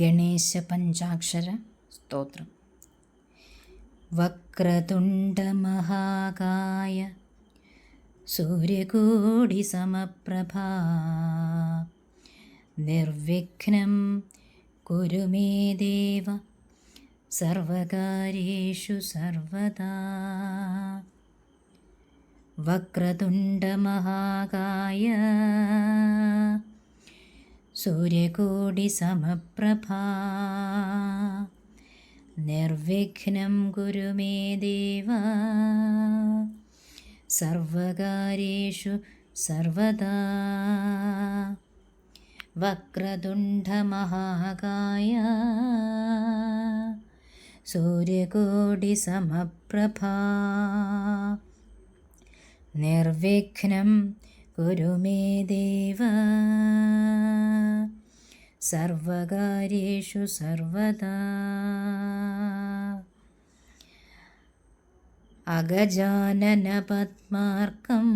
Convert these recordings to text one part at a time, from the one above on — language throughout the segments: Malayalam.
ഗണേശപഞ്ചാക്ഷര സ്തോത്രം. വക്രതുണ്ടമഹാകായ സൂര്യകോടിസമപ്രഭാ നിർവിഘ്നം കുരു മേ ദേവ സർവകാര്യേഷു സർവദാ. വക്രതുണ്ടമഹാകായ സൂര്യകോടിസമപ്രഭാ നിർവിഘ്നം ഗുരുമേ ദേവ. സർവകാര്യേഷു സർവദാ. വക്രതുണ്ഡമഹാകായ സൂര്യകോടിസമപ്രഭാ നിർവിഘ്നം കുരുമേ ദേവ. സർവകാര്യേഷു സർവദാ. അഗജാനനപത്മാർക്കം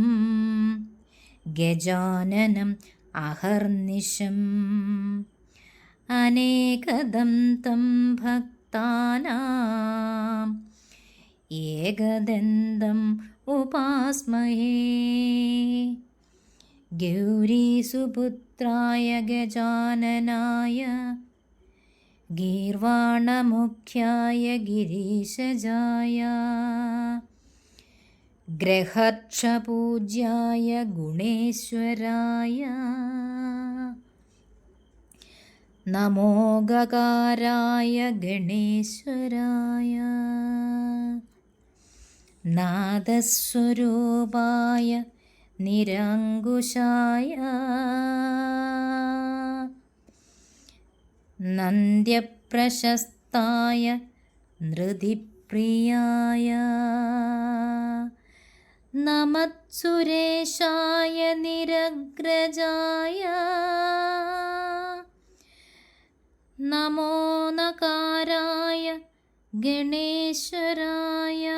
ഗജാനനം അഹർനിശം. അനേകദം തം ഭക്താനാം ഏകദന്തം ഉപാസ്മഹേ ഗൗരീസുപുത്രായ ഗജാനനായ ഗീർവാണമുഖ്യായ ഗിരീശജായ ഗ്രഹക്ഷപൂജ്യായ ഗുണേശ്വരായ നമോഗകാരായ ഗണേശ്വരായ നാദസ്വരൂപായ നിരങ്കുശായ. നന്ദ്യപ്രശസ്തായ നൃതിപ്രിയായ. നമത്സുരേഷായ നിരഗ്രജായ. നമോ നകാരായ ഗണേശ്വരായ.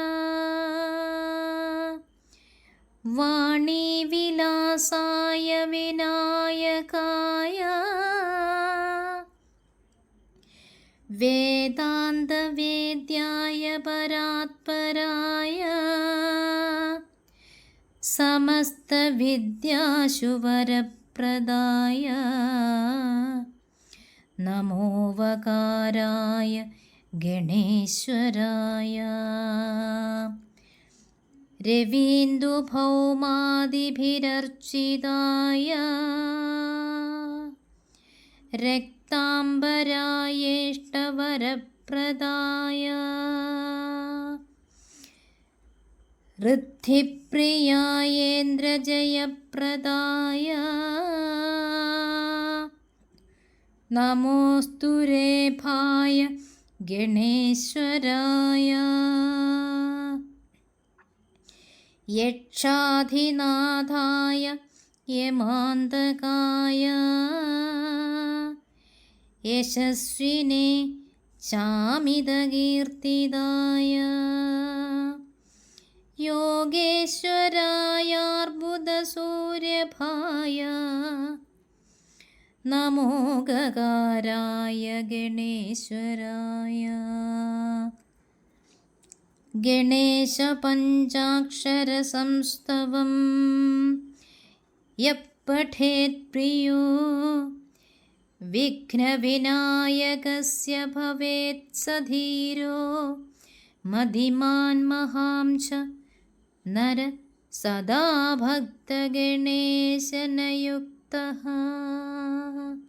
वाणीविलासाय विनायकाय। वेदान्तवेद्याय परात्पराय। समस्तविद्याशुवरप्रदाय नमोवकाराय गणेश्वराय। രവീന്ദുഭൗമാദിഭിരർച്ചിതായ രക്താംബരായേഷ്ടവരപ്രദായ ഋദ്ധിപ്രിയായേന്ദ്രജയപ്രദായ നമോസ്തു രേഭായ ഗണേശ്വരായ യക്ഷാധിനാഥായ യമാന്തകായ. യശസ്വിനെ ചാമിതകീർത്തിതായ യോഗേശ്വരായാർബുദസൂര്യഭായ. നമോ गणेशपञ्चाक्षरसंस्तवं यः पठेत् प्रियो विघ्नविनायकस्य भवेत् स धीरो मधिमान्महां च नर सदा भक्तगणेशनयुक्तः।